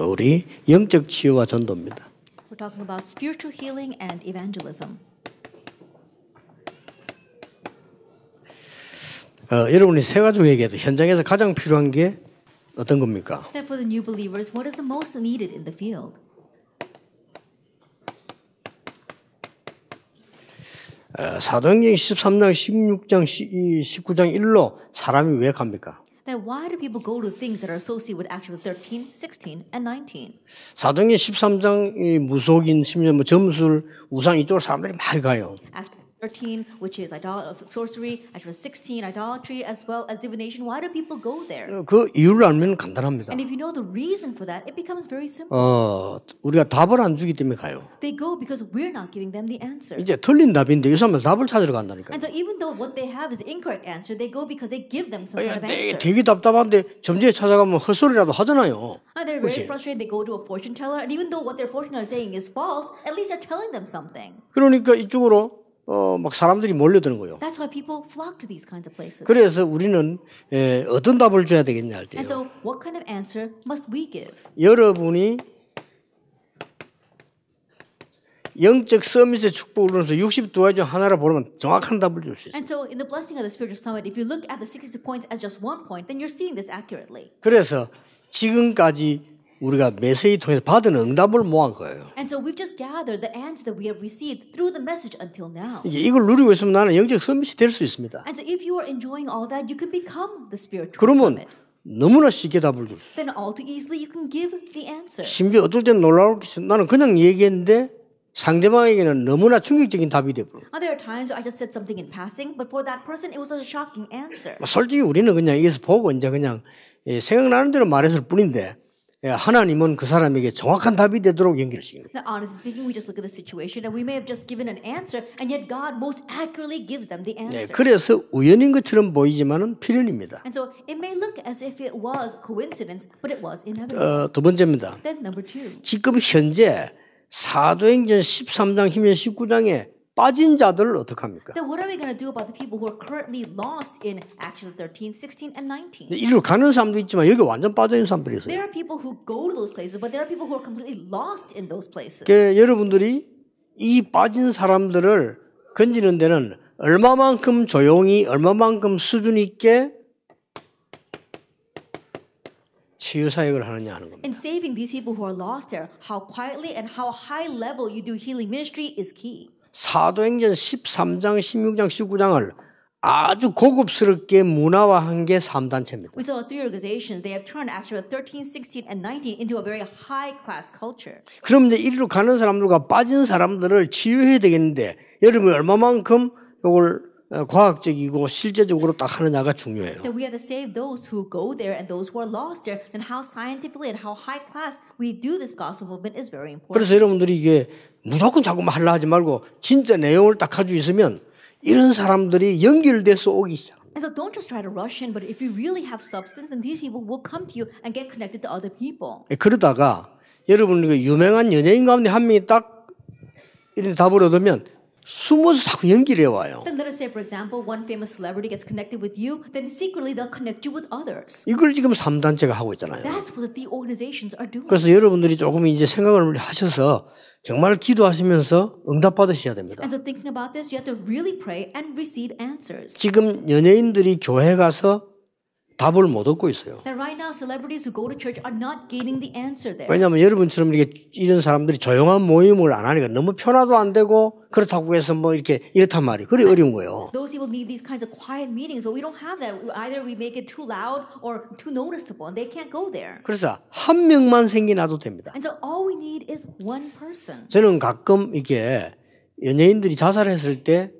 그 우리 영적 치유와 전도입니다. We're talking about spiritual healing and evangelism. 어, 여러분이 새 가족에게도 현장에서 가장 필요한 게 어떤 겁니까? Then for the new believers, what is the most needed in the field? 어, 사도행전 13장, 16장, 19장 1로 사람이 왜 갑니까? Then why do people go to things that are associated with Acts 13, 16, and 19? 사도행전 13장 이 무속인 심지어 뭐 점술 우상 이쪽으로 사람들이 많이 가요. Acts 13, which is idol- sorcery, Acts 16, idolatry, as well as divination. Why do people go there? 어, 그 이유를 알면 간단합니다. And if you know the reason for that, it becomes very simple. 어, 우리가 답을 안 주기 때문에 가요. They go because we're not giving them the answer. 이제 틀린 답인데 이 사람은 답을 찾으러 간다니까요. And so even though what they have is the incorrect answer, they go because they give them some kind of 되게, answer. 되게 답답한데 점지에 찾아가면 헛소리라도 하잖아요. And they're very 그치? frustrated. They go to a fortune teller, and even though what their fortune teller is saying is false, at least they're telling them something. 그러니까 이쪽으로 어, 막 사람들이 몰려드는 거예요. That's why people flock to these kinds of places. 그래서 우리는 에, 어떤 답을 줘야 되겠냐 할 때요. And so, what kind of answer must we give? 여러분이 영적 서밋의 축복을 누려서 62가지 중 하나를 보면 정확한 답을 줄 수 있어요. And so, in the blessing of the spiritual summit, if you look at the 60 points as just one point, then you're seeing this accurately. 그래서 지금까지 우리가 메시지 통해서 받은 응답을 모은 거예요. And so, we've just gathered the answer that we have received through the message until now. 이제 이걸 누리고 있으면 나는 영적 서밋이 될 수 있습니다. And so, if you are enjoying all that, you can become the spiritual 그러면 summit. 너무나 쉽게 답을 줄수 있어요. Then, all too easily, you can give the answer. 심지어 어떨 때는 놀라울 게 있어요. 나는 그냥 얘기했는데 상대방에게는 너무나 충격적인 답이 되버려. And there are times where I just said something in passing, but for that person, it was a shocking answer. 솔직히 우리는 그냥 여기서 보고 이제 그냥 예, 생각나는 대로 말했을 뿐인데 예, 하나님은 그 사람에게 정확한 답이 되도록 연결시킵니다. Now, honestly speaking, we just look at the situation and we may have just given an answer, and yet God most accurately gives them the 네. 그래서 우연인 것처럼 보이지만은 필연입니다. And so it may look as if it was coincidence, but it was inevitable. 어, 두 번째입니다. then number two, 지금 현재 사도행전 13장 힘면 19장에 빠진 자들을 어떡합니까? then what are we going to do about the people who are currently lost in Acts 13, 16, and 19? 이리로 가는 사람도 있지만 여기 완전 빠져 있는 사람들이 있어요. There are people who go to those places, but there are people who are completely lost in those places. 그 여러분들이 이 빠진 사람들을 건지는 데는 얼마만큼 조용히 얼마만큼 수준 있게 치유 사역을 하느냐 하는 겁니다. In saving these people who are lost there, how quietly and how high level you do healing ministry is key. 사도행전 13장, 16장, 19장을 아주 고급스럽게 문화화한 게 3단체입니다. We saw three organizations, they have turned Acts 13, 16, and 19 into a very high class culture. 그럼 이제 이리로 가는 사람들과 빠진 사람들을 치유해야 되겠는데 여러분이 얼마만큼 이걸 어, 과학적이고 실제적으로 딱 하느냐가 중요해요. That we have to save those who go there and those who are lost there, then how scientifically and how high class we do this gospel movement is very important. 그래서 여러분들이 이게 무조건 자꾸만 하려 하지 말고 진짜 내용을 딱 가지고 있으면 이런 사람들이 연결돼서 오기 시작. And so don't just try to rush in, but if you really have substance, then these people will come to you and get connected to other people. 그러다가 여러분 그 유명한 연예인 가운데 한 명이 딱 이런 답을 얻으면 숨어서 자꾸 연결해 와요. Then let us say, for example, one famous celebrity gets connected with you, then secretly they'll connect you with others. 이걸 지금 3 단체가 하고 있잖아요. That's what the organizations are doing. 그래서 여러분들이 조금 이제 생각을 하셔서 정말 기도하시면서 응답 받으셔야 됩니다. And so thinking about this, you have to really pray and receive answers. 지금 연예인들이 교회 가서 답을 못 얻고 있어요. Right now, celebrities who go to church are not getting the answer there. 왜냐하면 여러분처럼 이렇게 이런 사람들이 조용한 모임을 안 하니까 너무 편화도 안 되고 그렇다고 해서 뭐 이렇게 이렇단 말이 그래 어려운 거예요. Those people need these kinds of quiet meetings, but we don't have that. Either we make it too loud or too noticeable, and they can't go there. 그래서 한 명만 생기나도 됩니다. And so all we need is one person. 저는 가끔 이게 연예인들이 자살했을 때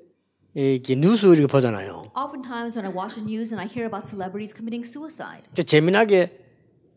이렇게 뉴스 이렇게 보잖아요. Oftentimes, when I watch the news and I hear about celebrities committing suicide, 재미나게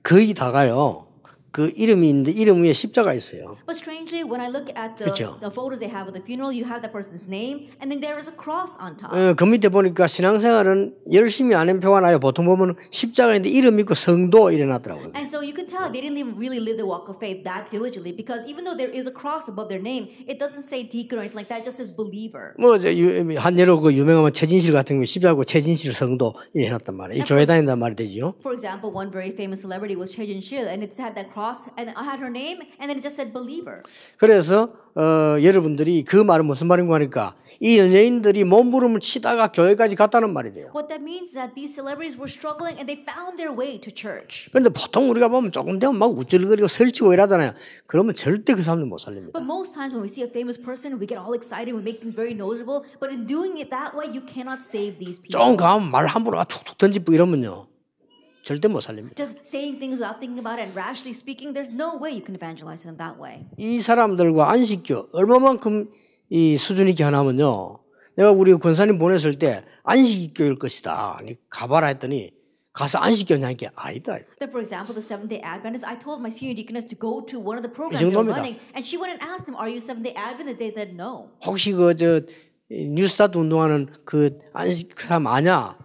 거의 다가요. 그 이름이 있는데 이름 위에 십자가 있어요. but strangely, when I look at the, 그쵸. the photos they have of the funeral, you have that person's name, and then there is a cross on top. 어, 그 밑에 보니까 신앙생활은 열심히 안 한 표가 나요. 보통 보면 십자가 있는데 이름 있고 성도 이래놨더라고요. And so you can tell they didn't even really live the walk of faith that diligently because even though there is a cross above their name, it doesn't say deacon or anything like that, it just says believer. 뭐, 저, 유- 한 여러 그 유명한 최진실 같은 경우 십자고 최진실 성도 이래 해놨단 말이에요. 이 교회 다닌단 말이 되지요. For example, one very famous celebrity was Shil, and it's had that cross cross and had her name, and then it just said believer. 그래서 어, 여러분들이 그 말은 무슨 말인가 하니까 이 연예인들이 몸부림을 치다가 교회까지 갔다는 말이 돼요. What that means is that these celebrities were struggling and they found their way to church. 그런데 보통 우리가 보면 조금 되면 막 우쭐거리고 설치고 이러잖아요. 그러면 절대 그 사람들 못 살립니다. But most times when we see a famous person, we get all excited, we make things very noticeable. But in doing it that way, you cannot save these people. 좀 가면 말 함부로 막 툭툭 던지고 이러면요. 절대 못 살립니다. Just saying things without thinking about it and rashly speaking, there's no way you can evangelize them that way. 이 사람들과 안식교 얼마만큼 이 수준 있게 하냐면요. 내가 우리 권사님 보냈을 때 안식교일 것이다. 가봐라 했더니 가서 안식교냐니까 아니다. That, for example, the Seventh Day Adventists, I told my senior deaconess to go to one of the programs 이 they were 정도입니다. running, and she went and asked them, "Are you Seventh Day Adventist?" They said no. 혹시 그저 뉴스타트 운동하는 그 안식 그 사람 아냐?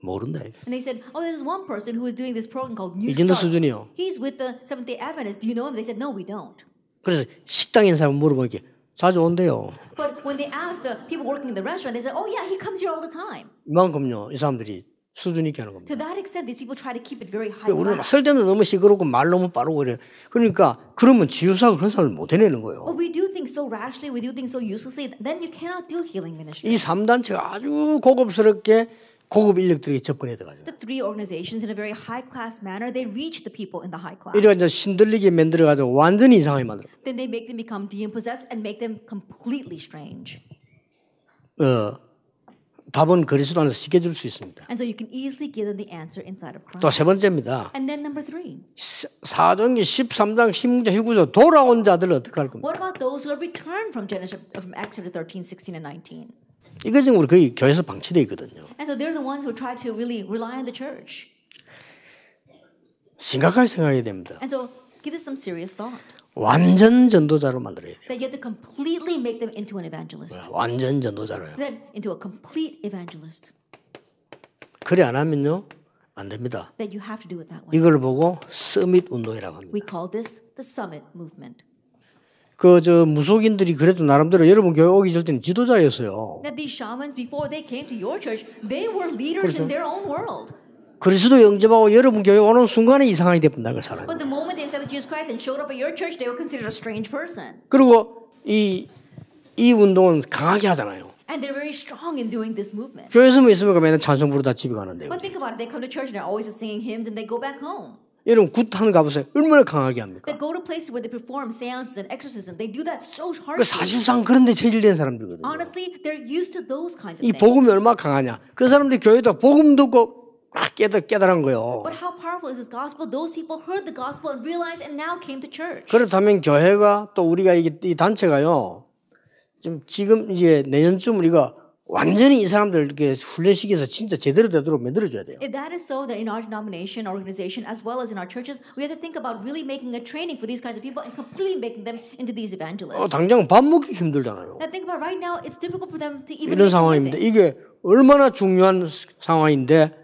모른다. And they said, "Oh, there's one person who is doing this program called New 이 정도 Start. 수준이요. He's with the Seventh Day Adventists. Do you know him?" They said, "No, we don't." 그래서 식당에 있는 사람 물어보니까 자주 온대요. But when they asked the people working in the restaurant, they said, "Oh yeah, he comes here all the time." 이만큼요. 이 사람들이 수준 있게 하는 겁니다. To that extent, these people try to keep it very high. 우리는. 쓸데없는 너무 시끄럽고 말 너무 빠르고 이래. 그러니까 그러면 지유사가 그런 사람을 못 해내는 거예요. But we do things so rashly, we do things so uselessly, then you cannot do healing ministry. 이 3단체가 아주 고급스럽게 고급 인력들이 접근해야 돼가지고. The three organizations, in a very high class manner, they reach the people in the high class. 이제 신들리게 만들어 가지고 완전히 이상하게 만들어. Then they make them become demon possessed and make them completely strange. 어, 답은 그리스도 안에서 쉽게 줄 수 있습니다. And so you can easily give them the answer inside of 또 Christ. 세 번째입니다. And then number three, 사도행전 13장 16절 19절 돌아온 자들을 어떻게 할 겁니까? what about those who have returned from Genesis, from Exodus 13, 16, and 19? 이거 지금 우리 거의 교회에서 방치되어 있거든요. And so they're the ones who try to really rely on the church. 심각하게 생각해야 됩니다. And so give this some serious thought. 완전 전도자로 만들어야 돼요. That you have to completely make them into an evangelist. 완전 전도자로요. Them into a complete evangelist. 그래 안 하면요 안 됩니다. That you have to do it that way. 이걸 보고 서밋 운동이라고 합니다. We call this the summit movement. 그 저 무속인들이 그래도 나름대로 여러분 교회 오기 전 때는 지도자였어요. That these shamans, before they came to your church, they were leaders in their own world. 그리스도 영접하고 여러분 교회 오는 순간에 이상하게 됐다 그 사람. But the moment they accepted Jesus Christ and showed up at your church, they were considered a strange person. 그리고 이이 운동은 강하게 하잖아요. And they're very strong in doing this movement. 교회에서만 있으면 맨날 찬송 부르다 집에 가는데요. But think about it, they come to church and they're always just singing hymns and they go back home. 여러분 굿하는 가보세요. 얼마나 강하게 합니까? They go to places where they perform seances and exorcisms. They do that so 그. 사실상 그런 데 체질된 사람들거든요. Honestly, they're used to those kinds of 이. 복음이 얼마나 강하냐. 그 사람들이 교회도 복음 듣고 막 깨달, 깨달은 거예요. But how powerful is this gospel? Those people heard the gospel and realized and now came to church. 그렇다면 교회가 또 우리가 이게 이 단체가요. 좀 지금 이제 내년쯤 우리가 완전히 이 사람들 이렇게 훈련시켜서 진짜 제대로 되도록 만들어줘야 돼요. If that is so, that in our denomination, organization, as well as in our churches, we have to think about really making a training for these kinds of people and completely making them into these 어, evangelists. 당장 밥 먹기 힘들잖아요. Now think about right now, it's difficult for them to even 이런 상황입니다. 이게 얼마나 중요한 상황인데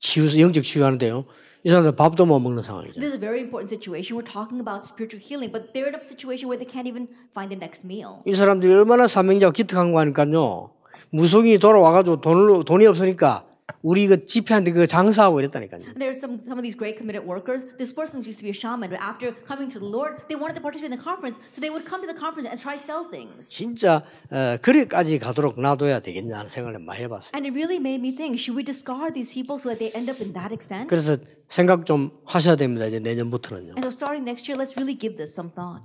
치유, 영적 치유하는데요. 이 사람들 밥도 못 먹는 상황이죠. This is a very important situation. We're talking about spiritual healing, but they're in a situation where they can't even find the next meal. 이 사람들이 얼마나 사명자고 기특한 거 하니까요. 무속인이 돌아와가지고 돈을, 돈이 없으니까 우리 그 집회한테 그 장사하고 이랬다니까요. And there's some some of these great committed workers. This person used to be a shaman, but after coming to the Lord, they wanted to participate in the conference, so they would come to the conference and try sell things. 진짜 어, 그래까지 가도록 놔둬야 되겠냐는 생각을 많이 해봤어요. And it really made me think: Should we discard these people so that they end up in that extent? 그래서 생각 좀 하셔야 됩니다. 이제 내년부터는요. And so, starting next year, let's really give this some thought.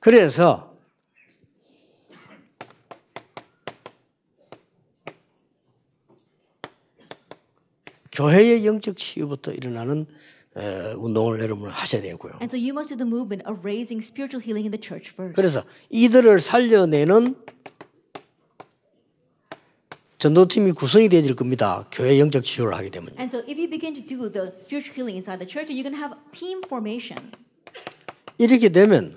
그래서 교회의 영적 치유부터 일어나는 어, 운동을 여러분 하셔야 되고요. And so, you must do the movement of raising spiritual healing in the church first. 그래서 이들을 살려내는 전도팀이 구성이 되어질 겁니다. 교회 영적 치유를 하게 되면. And so, if you begin to do the spiritual healing inside the church, you're going to have team formation. 이렇게 되면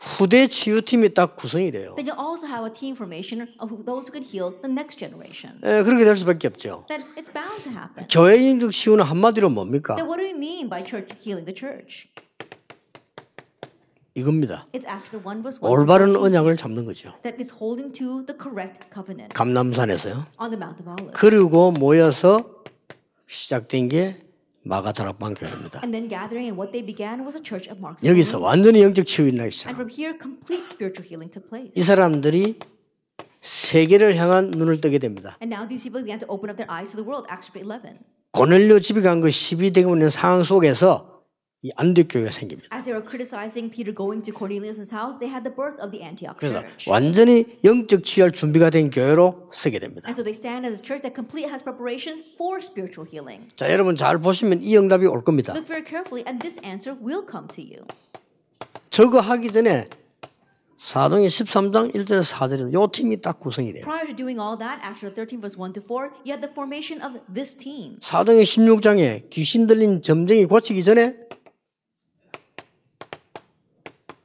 후대 치유팀이 딱 구성이 돼요. Then you also have a team formation of those who can heal the next generation. 에, 그렇게 될 수밖에 없죠. Then it's bound to happen. 교회 영적 치유는 한마디로 뭡니까? Then what do we mean by church healing the church? 이겁니다. It's actually one verse one. 올바른 언약을 잡는 거죠. That is holding to the correct covenant 감남산에서요. on the Mount of Olives. 그리고 모여서 시작된 게 마가다락방 교회입니다. And then gathering, and what they began was a church of Mark's. 여기서 완전히 영적 치유가 일어나기 시작. And from here, complete spiritual healing took place. 이 사람들이 세계를 향한 눈을 뜨게 됩니다. And now these people began to open up their eyes to the world. Acts chapter 11. 고넬료 집에 간그 12대가 있는 상황 속에서 이 안디옥 교회가 생깁니다. As they were criticizing Peter going to Cornelius' house, they had the birth of the Antioch 그래서 church. 완전히 영적 치유할 준비가 된 교회로 서게 됩니다. And so they stand as a church that complete has preparation for spiritual healing. 자, 여러분 잘 보시면 이 응답이 올 겁니다. Look very carefully, and this answer will come to you. 저거 하기 전에 사도행 13장 1절 4절에 요 팀이 딱 구성이 돼요. Prior to doing all that, chapter 13, verse 1 to 4, you had the formation of this team. 사도행 16장에 귀신 들린 점쟁이 고치기 전에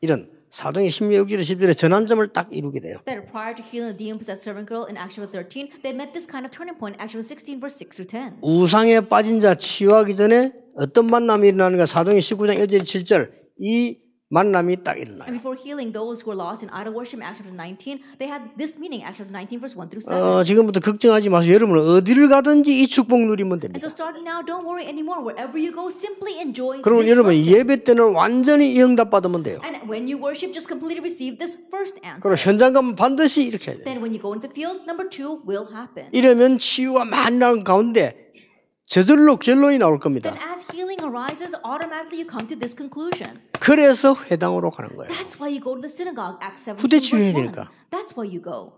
이런 사도행 16절 10절에 전환점을 딱 이루게 돼요. That prior to healing the demon possessed servant girl in Acts chapter 13, they met this kind of turning point in Acts chapter 16, verse 6 through 10. 우상에 빠진 자 치유하기 전에 어떤 만남이 일어나는가 사도행 19장 1절 7절 이 만남이 딱 일어나요. And before healing those who were lost in idol worship Acts chapter 19, they had this meeting, Acts chapter 19, verse 1 through 7. 어, 지금부터 걱정하지 마세요. 여러분은 어디를 가든지 이 축복 누리면 And 됩니다. so starting now, don't worry anymore. Wherever you go, simply enjoy this 여러분. 예배 때는 완전히 이 응답 받으면 돼요. And when you worship, just completely receive this first answer. 그리고 현장 가면 반드시 이렇게 해야 돼요. Then when you go into the field, number two will happen. 이러면 치유가 많이 나는 가운데 저절로 결론이 나올 겁니다. Then arises, automatically you come to this conclusion. 그래서 회당으로 가는 거예요. That's why you go to the synagogue, Acts 17, 후대 치유해야 verse 1. 되니까. That's why you go.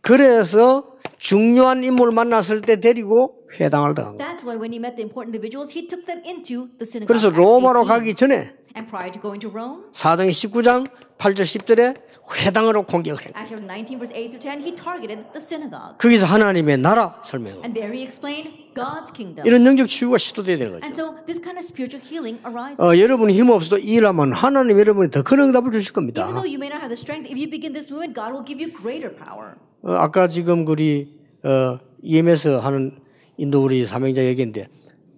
그래서 중요한 인물 만났을 때 데리고 회당을 들어간 거예요. That's why when he met the important individuals, he took them into the synagogue. 그래서 로마로 18. 가기 전에 And prior to going to Rome, 사도행 19장 8절 10절에 회당으로 공격을 해요. Acts chapter 19, verse 8 through 10, he targeted the synagogue. 거기서 하나님의 나라 kingdom. 이런 영적 치유가 시도돼야 되는 거죠. So kind of. 어, 여러분이 힘 없어도 일하면 하나님 여러분이 더 큰 응답을 주실 겁니다. strength. 어, 아까 지금 우리 어, EMS 하는 인도 우리 사명자 얘기인데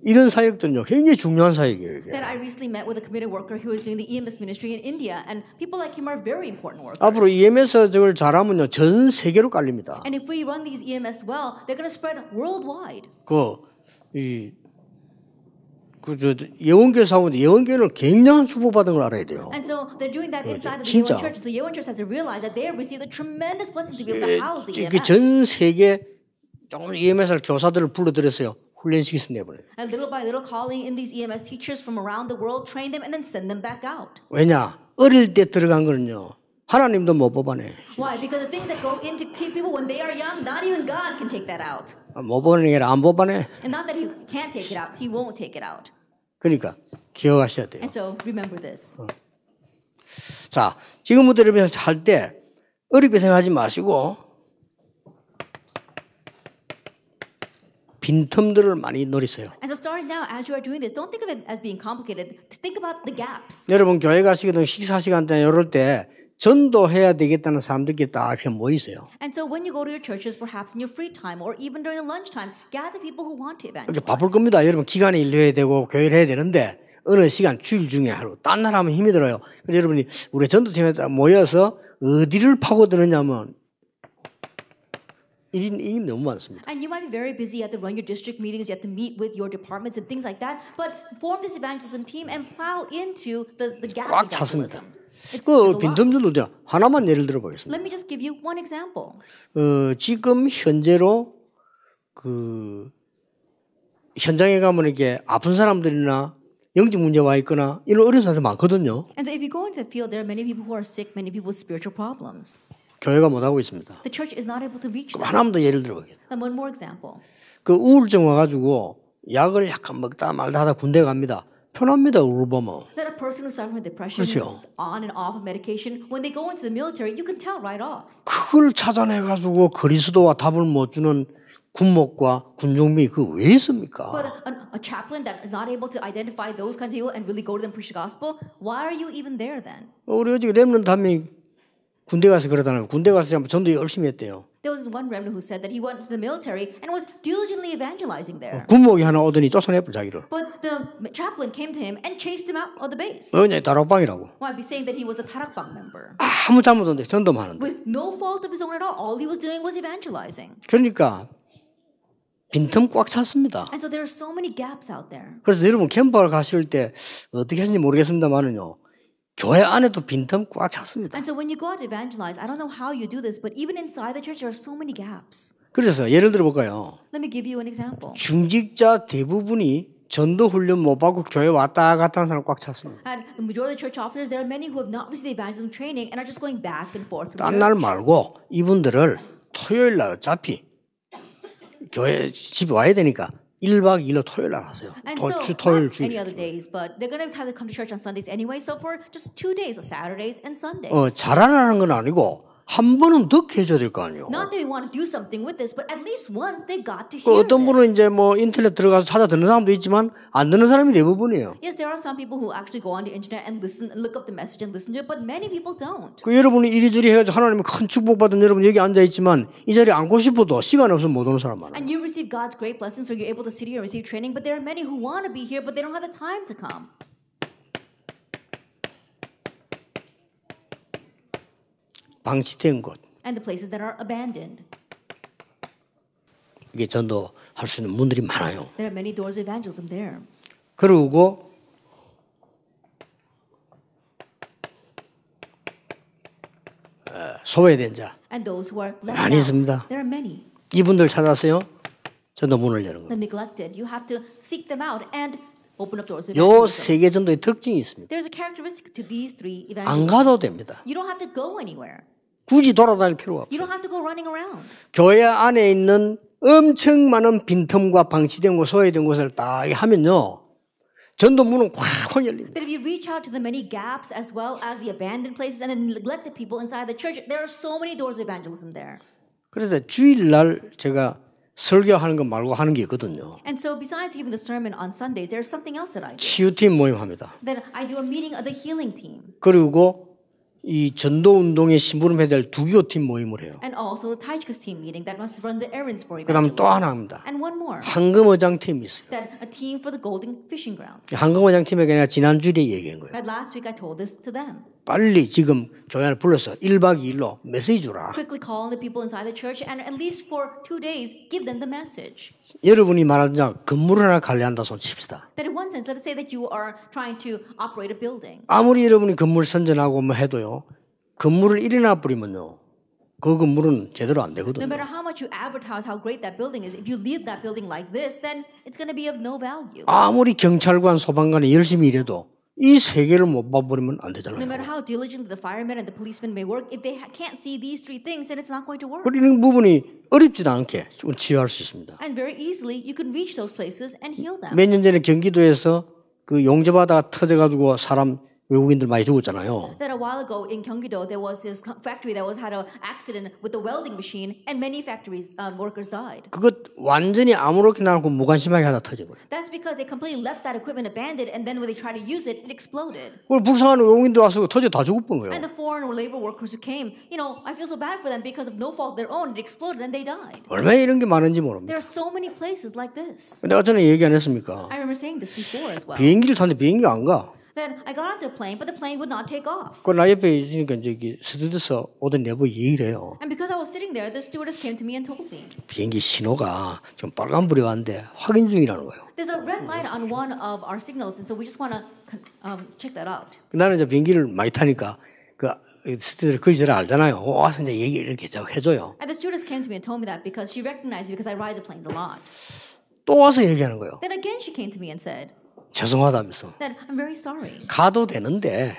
이런 사역들은요 굉장히 중요한 사역이에요. 이게. Then I recently met with a committed worker who is doing the EMS ministry in India, and people like him are very important workers. 앞으로 EMS 저걸 잘하면요 전 세계로 깔립니다. And if we run these EMS well, they're going to spread worldwide. 그이 그저 예원교 사원들 예원교는 굉장한 축복받은 걸 알아야 돼요. And so they're doing that inside of the 진짜. Yeowon Church. So Yeowon Church has to realize that they have received a tremendous blessing to be able to house the EMS. 그전 세계 조금 EMS 교사들을 불러들였어요. 훈련시켜서 내보내요. And little by little, calling in these EMS teachers from around the world, train them, and then send them back out. 왜냐 어릴 때 들어간 거는요 하나님도 못 뽑아내. Why? Because the things that go into people when they are young, not even God can take that out. 못 뽑아내는 게 안 뽑아내. And not that He can't take it out, He won't take it out. 그러니까 기억하셔야 돼요. And so remember this. 자, 지금부터 여러분 할때 어렵게 생각하지 마시고 빈틈들을 많이 노리세요. And so starting now, as you are doing this, don't think of it as being complicated. Think about the gaps. 여러분 교회 가시거든 식사 시간 때 이럴 때 전도해야 되겠다는 사람들끼리 딱 이렇게 모이세요. And so when you go to your churches, perhaps in your free time or even during the lunchtime, gather people who want to evangelize. 이렇게 바쁠 겁니다. 여러분 기간에 일해야 되고 교회를 해야 되는데 어느 시간 주일 중에 하루 딴 날 하면 힘이 들어요. 그래서 여러분이 우리 전도팀에 딱 모여서 어디를 파고드느냐면 일이, 일이 너무 많습니다. And you might be very busy. You have to run your district meetings. You have to meet with your departments and things like that. But form this evangelism team and plow into the, the gap 꽉 찼습니다. 그. 빈틈들도? 하나만 예를 들어 보겠습니다. Let me just give you one example. 어, 지금 현재로 그 현장에 가면 이렇게 아픈 사람들이나 영적 문제 와 있거나 이런 어려운 사람들 많거든요. And so if you go into the field, there are many people who are sick, many people with spiritual problems. 교회가 못 하고 있습니다. The church is not able to reach them. 하나만 더 예를 들어 보겠습니다. And one more example. 그 우울증 와가지고 약을 약간 먹다 말다 하다 군대 갑니다. 편합니다. 우울 보면. That a person who's suffering with depression 그렇죠. is on and off of medication, when they go into the military, you can tell right off. 그걸 찾아내가지고 그리스도와 답을 못 주는 군목과 군종비 그왜 있습니까? But a, a chaplain that is not able to identify those kinds of people and really go to them preach the gospel, why are you even there then? 우리 어제 렘넌트 한명 군대 가서 그러잖아요. 군대 가서 전도 열심히 했대요. There was one remnant who said that he went to the military and was diligently evangelizing there. 군목이 하나 오더니 쫓아내버려 자기를. But the chaplain came to him and chased him out of the base. 어냐 다락방이라고. Why? Be saying that he was a Tarakbang member. 아무 잘못 없는데 전도만 하는데. With no fault of his own at all, all he was doing was evangelizing. 그러니까 빈틈 꽉 찼습니다. And so there are so many gaps out there. 그래서 여러분 캠프를 가실 때 어떻게 하시는지 모르겠습니다만은요. 교회 안에도 빈틈 꽉 찼습니다. And so when you go out to evangelize, I don't know how you do this, but even inside the church, there are so many gaps. 그래서 예를 들어 볼까요? Let me give you an example. 중직자 대부분이 전도 훈련 못 받고 교회 왔다 갔다 하는 사람 꽉 찼습니다. And the majority of the church officers, there are many who have not received evangelism training and are just going back and forth. From 딴 church. 날 말고 이분들을 토요일 날 어차피 교회 집에 와야 되니까 1박 2일로 토요일 날 하세요. 주, 토요일 any 주일. other days, but they're going to have to come to church on Sundays anyway. So for just two days, of Saturdays and Sundays. 어, 잘하라는 건 아니고 한 번은 듣게 해줘야 될 거 아니에요. Not that we want to do something with this, but at least once they got to 그 hear 어떤 분은. 이제 뭐 인터넷 들어가서 찾아 듣는 사람도 있지만 안 듣는 사람이 대부분이에요. Yes, there are some people who actually go on the internet and listen, and look up the message and listen to it, but many people don't. 그 여러분이 이리저리 해가지고 하나님의 큰 축복 받은 여러분 여기 앉아 있지만 이 자리에 앉고 싶어도 시간 없으면 못 오는 사람 많아요. And you receive God's great blessings, so you're able to sit here and receive training, but there are many who want to be here, but they don't have the time to come. 방치된 곳 And the places that are abandoned. 이게 전도할 수 있는 문들이 많아요. There are many doors of evangelism there. 그리고 어, 소외된 자 And those who are left 많이. 있습니다. There are many. 이분들 찾아서요 전도 문을 여는 거예요. The neglected. You have to seek them out and open up doors of 요 evangelism. 세계 전도의 특징이 있습니다. There's a characteristic to these three 안. 가도 됩니다. 굳이 돌아다닐 필요가 없어요. 교회 안에 있는 엄청 많은 빈틈과 방치된 곳, 소외된 곳을 딱 하면요. 전도 문은 꽉꽉 열립니다. That if you reach out to the many gaps as well as the abandoned places and the neglected people inside the church, there are so many doors of evangelism there. 그래서 주일날 제가 설교하는 거 말고 하는 게 있거든요. And so, besides giving the sermon on Sundays, there's something else that I do. 치유팀 모임 합니다. Then I do a meeting of the healing team 그리고 이 전도 운동에 심부름해야 될 두교팀 모임을 해요. and also the Taijkus team meeting that must run the errands for 그다음 또 evangelism. 하나 합니다. And one more. 황금어장 팀이 있어요. Then a team for the golden fishing grounds. 황금어장 팀에게 내가 지난 주에 얘기한 거예요. And last week I told this to them. 빨리 지금 교회 안에 불러서 1박 2일로 메시지 주라. Quickly call the people inside the church and at least for two days give them the message. 여러분이 말하자 건물 하나 관리한다 손 칩시다. That in one sense, let us say that you are trying to operate a building. 아무리 여러분이 건물 선전하고 뭐 해도요. 건물을 일어나 버리면요. 그 건물은 제대로 안 No 되거든요. matter how much you advertise how great that building is, if you leave that building like this, then it's going to be of no value. 아무리 경찰관, 소방관이 열심히 일해도 이세 개를 못 봐버리면 안 No 되잖아요. matter how diligently the firemen and the policemen may work, if they can't see these three things, then it's not going to work. 그런 부분이 어렵지도 않게 치유할 수 있습니다. And very easily, you can reach those places and heal them. 몇 년 전에 경기도에서 그 용접하다가 터져가지고 사람 외국인들 많이 죽었잖아요. That a while ago in Gyeonggi-do, there was this factory that was had an accident with the welding machine, and many factories um, workers died. 그것 완전히 아무렇게나 않고 무관심하게 하다 터져버려요. That's because they completely left that equipment abandoned, and then when they tried to use it, it exploded. 그걸 불쌍한 외국인들 와서 터져 다 And 거예요. the foreign labor workers who came, you know, I feel so bad for them because of no fault of their own, it exploded and they died. 얼마나 이런 게 많은지 모릅니다. There are so many places like this. 내가 전에 얘기 안 했습니까? I remember saying this before as well. 비행기를 탔는데 비행기가 안 가. Then I got onto a plane, but the plane would not take off. 그나 옆에 있으니까 저기 스튜디오에서 오던 내부 얘기를 해요. And because I was sitting there, the stewardess came to me and told me, 비행기 신호가 지금 빨간 불이 왔는데 확인 중이라는 거예요. There's a red light on one of our signals, and so we just want to um, check that out. 나는 이제 비행기를 많이 타니까 그 스튜디오 글잘 알잖아요. 와서 이제 얘기를 이렇게 해줘요. And the stewardess came to me and told me that because she recognized me because I ride the planes a lot. 또 와서 얘기하는 거예요. Then again, she came to me and said 죄송하다면서. that I'm very sorry. 가도 되는데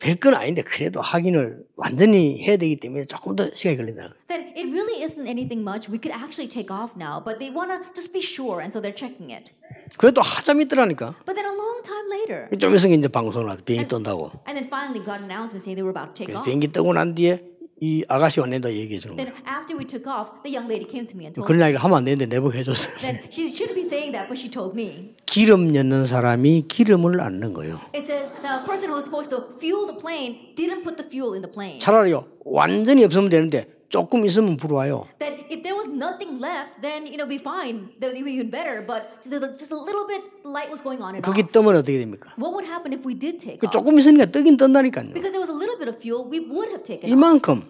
별건 아닌데 그래도 확인을 완전히 해야 되기 때문에 조금 더 시간이 거예요. That it really isn't anything much. We could actually take off now, but they want to just be sure, and so they're checking it. 그래도 하점 있더라니까. But then a long time later, 좀 있으면 이제 방송을 하더 비행기 뜬다고. and then finally got an announcement saying they were about to take off. 비행기 뜨고 난 뒤에 이 아가씨가 내다 얘기해 주는 거예요. Then after we took off, the young lady came to me and told 그런 이야기를 하면 안 되는데 내복 해줬어요. that she shouldn't be saying that, but she told me. 기름 넣는 사람이 기름을 안 넣는 거예요. It says the person who was supposed to fuel the plane didn't put the fuel in the plane. 차라리요 완전히 없으면 되는데 조금 있으면 불어와요. That if there was nothing left, then you know be fine. That would be even better. But just a, little bit light was going on and 그게 off. 뜨면 어떻게 됩니까? What would happen if we did take 그? 조금 있으니까 뜨긴 뜬다니까요. Because there was a little bit of fuel, we would have taken. 이만큼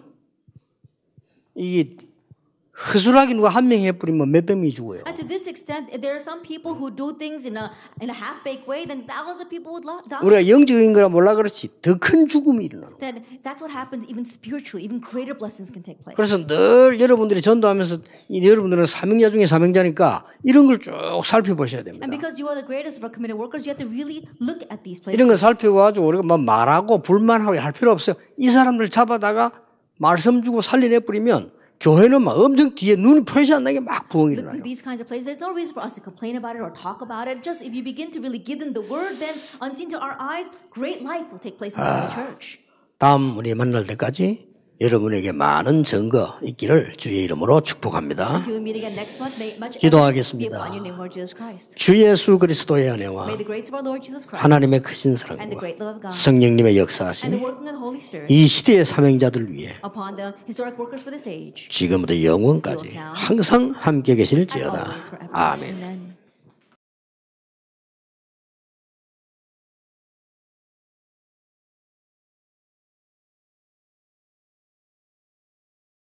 이게 허술하게 누가 한명 해버리면 몇백 명이 죽어요. And to this extent, there are some people who do things in a in a half-baked way, then thousands of people would die. 우리가 영적인 거라 몰라 그렇지 더 큰 죽음이 일어나는. Then that's what happens even spiritually. Even greater blessings can take place. 그래서 늘 여러분들이 전도하면서 이 여러분들은 사명자 중에 사명자니까 이런 걸 쭉 살펴보셔야 됩니다. And because you are the greatest of our committed workers, you have to really look at these places. 이런 걸 살펴가지고 우리가 막 말하고 불만하고 할 필요 없어요. 이 사람들 잡아다가 말씀 주고 살려내 버리면 교회는 막 엄청 뒤에 눈이 보이지 않는 게막 부흥이 Look 일어나요. at these kinds of places. There's no reason for us to complain about it or talk about it. Just if you begin to really give them the word, then unseen to our eyes, great life will take place in the church. 다음 우리 만날 때까지 여러분에게 많은 증거 있기를 주의 이름으로 축복합니다. 기도하겠습니다. 주 예수 그리스도의 은혜와 하나님의 크신 사랑과 성령님의 역사하심이 이 시대의 사명자들 위해 지금부터 영원까지 항상 함께 계실지어다. 아멘.